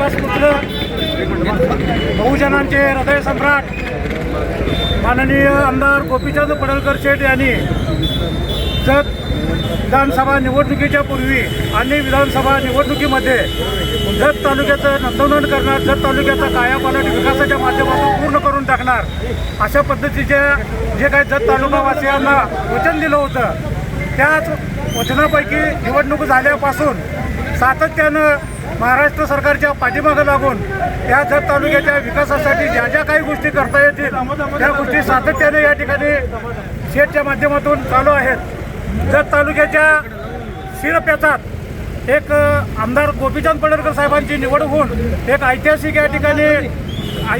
विकास विकासपुत्र बहुजनांचे हृदयसम्राट माननीय आमदार गोपीचंद पडळकर शेठ यांनी जर विधानसभा निवडणुकीच्या पूर्वी आणि विधानसभा निवडणुकीमध्ये जत तालुक्याचं नंदनवन करणार जत तालुक्याचा कायापालट विकासाच्या माध्यमातून पूर्ण करून टाकणार अशा पद्धतीच्या जे काही जत तालुकावासियांना वचन दिलं होतं त्याच वचनापैकी निवडणूक झाल्यापासून सातत्यानं महाराष्ट्र सरकारच्या पाठीमागं लागून या जत तालुक्याच्या विकासासाठी ज्या ज्या काही गोष्टी करता येतील त्या गोष्टी सातत्याने या ठिकाणी शेटच्या माध्यमातून चालू आहेत. जत तालुक्याच्या शिरप्याचात एक आमदार गोपीचंद पडळकर साहेबांची निवड होऊन एक ऐतिहासिक या ठिकाणी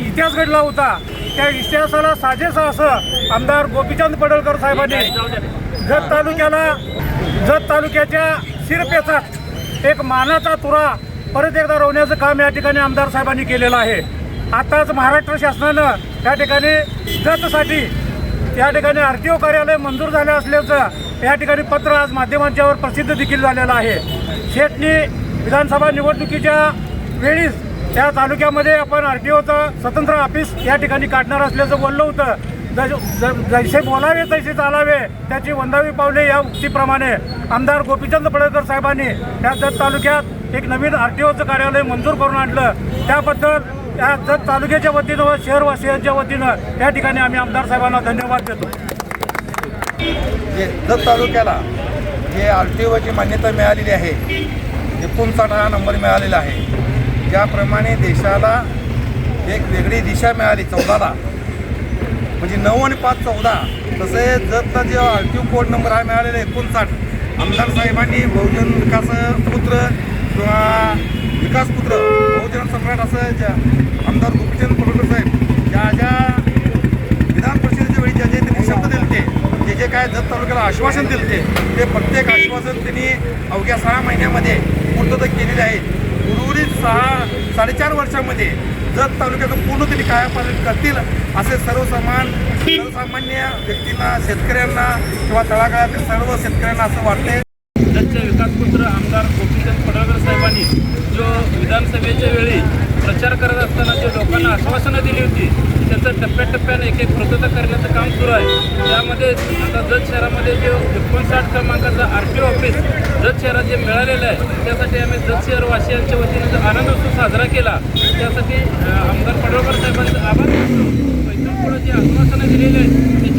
इतिहास घडला होता. त्या इतिहासाला साजेसा असं आमदार गोपीचंद पडळकर साहेबांनी जत तालुक्याला जत तालुक्याच्या शिरपेचात एक मानाचा तुरा परत एकदा रोवण्याचं काम या ठिकाणी आमदार साहेबांनी केलेलं आहे. आताच महाराष्ट्र शासनानं या ठिकाणी जतसाठी या ठिकाणी आर टी ओ कार्यालय मंजूर झालं असल्याचं या ठिकाणी पत्र आज माध्यमांच्यावर प्रसिद्ध देखील झालेलं आहे. शेटनी विधानसभा निवडणुकीच्या वेळीच त्या तालुक्यामध्ये आपण आर टी ओचं स्वतंत्र ऑफिस या ठिकाणी काढणार असल्याचं बोललं होतं. जैसे बोलावे तैसे चालावे त्याची वंदावी पावले या उक्तीप्रमाणे आमदार गोपीचंद पडळकर साहेबांनी या जत तालुक्यात एक नवीन आर टी ओचं कार्यालय मंजूर करून आणलं. त्याबद्दल या जत तालुक्याच्या वतीनं व शहरवासियांच्या वतीनं या ठिकाणी आम्ही आमदार साहेबांना धन्यवाद देतो. जे जत तालुक्याला जे आर टी ओची मान्यता मिळालेली आहे एकोणसाठ हा नंबर मिळालेला आहे. ज्याप्रमाणे देशाला एक वेगळी दिशा मिळाली चौदाला म्हणजे नऊ आणि पाच चौदा. तसे जतचा जे आर टी कोड नंबर हा मिळालेला एकोणसाठ. आमदार साहेबांनी बहुजन विकास पुत्र किंवा विकास पुत्र बहुजन सम्राट असं ज्या आमदार गोपीचंद पडळकर साहेब ज्या ज्या विधान परिषदेच्या वेळी ज्या जे त्यांनी शब्द दिले जे जे काय जत तालुक्याला आश्वासन दिले ते प्रत्येक आश्वासन त्यांनी अवघ्या सहा महिन्यामध्ये पूर्तता केलेली आहे. उर्वरित सहा साडेचार वर्षामध्ये जत तालुक्याचं पूर्ण त्यांनी कायापालट करतील असे सर्वसमान सर्वसामान्य व्यक्तींना शेतकऱ्यांना किंवा तळागाळातील सर्व शेतकऱ्यांना असं वाटते जतचे विकासपुत्र आमदार गोपीचंद पडळकर साहेबांनी जो विधानसभेच्या वेळी प्रचार करत असताना जे लोकांना आश्वासनं दिली होती त्याचं टप्प्याटप्प्याने एक एक पूर्तता करण्याचं काम सुरू आहे. त्यामध्ये आता जत शहरामध्ये जो एकोणसाठ क्रमांकाचं R T O office Jath शहरात जे मिळालेलं आहे त्यासाठी आम्ही जत शहरवासियांच्या वतीने जो आनंद उत्सव साजरा केला त्यासाठी आमदार पडळकर साहेबांचं आभार मानतो. इथून पुढे जे आश्वासनं दिलेली आहेत त्याची